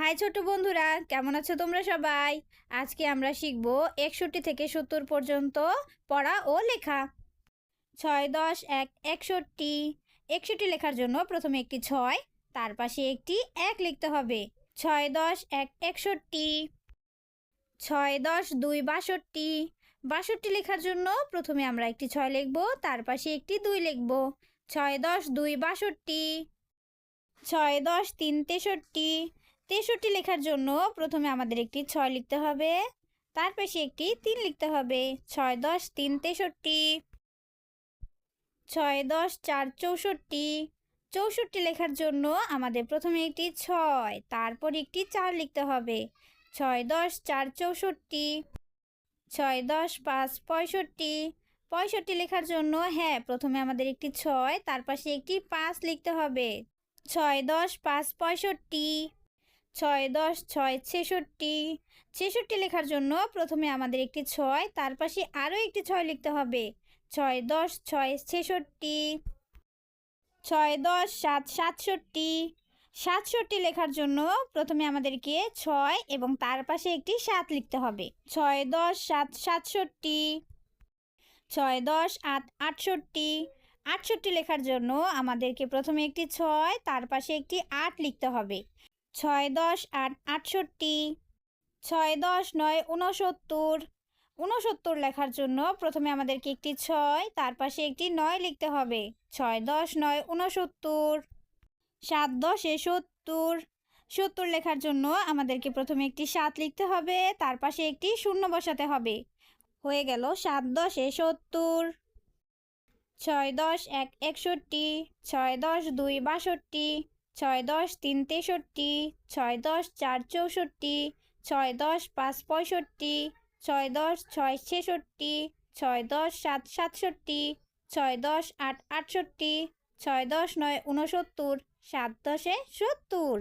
High ছোট বন্ধুরা, কেমন আছো তোমরা সবাই? আজকে আমরা শিখব একষট্টি থেকে সত্তর পর্যন্ত পড়া ও লেখা। ছয়, দশ, এক, একষট্টি। একষট্টি লেখার জন্য প্রথমে একটি ছয়, তার পাশে একটি এক লিখতে হবে। ছয়, দশ, এক, একষট্টি। ছয়, দশ, দুই, বাষট্টি। বাষট্টি লেখার জন্য প্রথমে আমরা একটি ছয় লিখব, তার পাশে একটি দুই লিখব। ছয়, দশ, দুই, বাষট্টি। ছয়, দশ, তিন, তেষট্টি। তেষট্টি লেখার জন্য প্রথমে আমাদের একটি ছয় লিখতে হবে। তার পাশে একটি তিন লিখতে হবে। ছয় দশ তিন তেষট্টি। ছয় দশ চার চৌষট্টি। চৌষট্টি লেখার জন্য আমাদের প্রথমে একটি ছয়, তারপর একটি চার লিখতে হবে। ছয় দশ চার চৌষট্টি। ছয় দশ পাঁচ পঁয়ষট্টি। পঁয়ষট্টি লেখার জন্য হ্যাঁ প্রথমে আমাদের একটি ছয়, তার পাশে একটি পাঁচ লিখতে হবে। ছয় দশ পাঁচ পঁয়ষট্টি। ছয় দশ ছয় ছেষট্টি। ছেষট্টি লেখার জন্য প্রথমে আমাদের একটি ছয়, তার পাশে আরও একটি ছয় লিখতে হবে। ছয় দশ ছয় ছেষট্টি। ছয় দশ সাত সাতষট্টি। সাতষট্টি লেখার জন্য প্রথমে আমাদেরকে ছয় এবং তার পাশে একটি সাত লিখতে হবে। ছয় দশ সাত সাতষট্টি। ছয় দশ আট আটষট্টি। আটষট্টি লেখার জন্য আমাদেরকে প্রথমে একটি ছয়, তার পাশে একটি আট লিখতে হবে। ছয় দশ আট আটষট্টি, ছয় দশ নয় উনসত্তর উনসত্তর লেখার জন্য প্রথমে আমাদেরকে একটি ছয়, তার পাশে একটি নয় লিখতে হবে। ছয় দশ নয় উনসত্তর সাত দশে সত্তর। সত্তর লেখার জন্য আমাদেরকে প্রথমে একটি সাত লিখতে হবে, তার পাশে একটি শূন্য বসাতে হবে। হয়ে গেল সাত দশে সত্তর। ছয় দশ এক একষট্টি, ছয় দশ দুই বাষট্টি ছয় দশ তিন তেষট্টি, ছয় দশ চার চৌষট্টি, ছয় দশ পাঁচ পঁয়ষট্টি, ছয় দশ ছয় ছেষট্টি, ছয় দশ সাত সাতষট্টি, ছয় দশ আট আটষট্টি, ছয় দশ নয় ঊনসত্তর, সাত দশে সত্তর।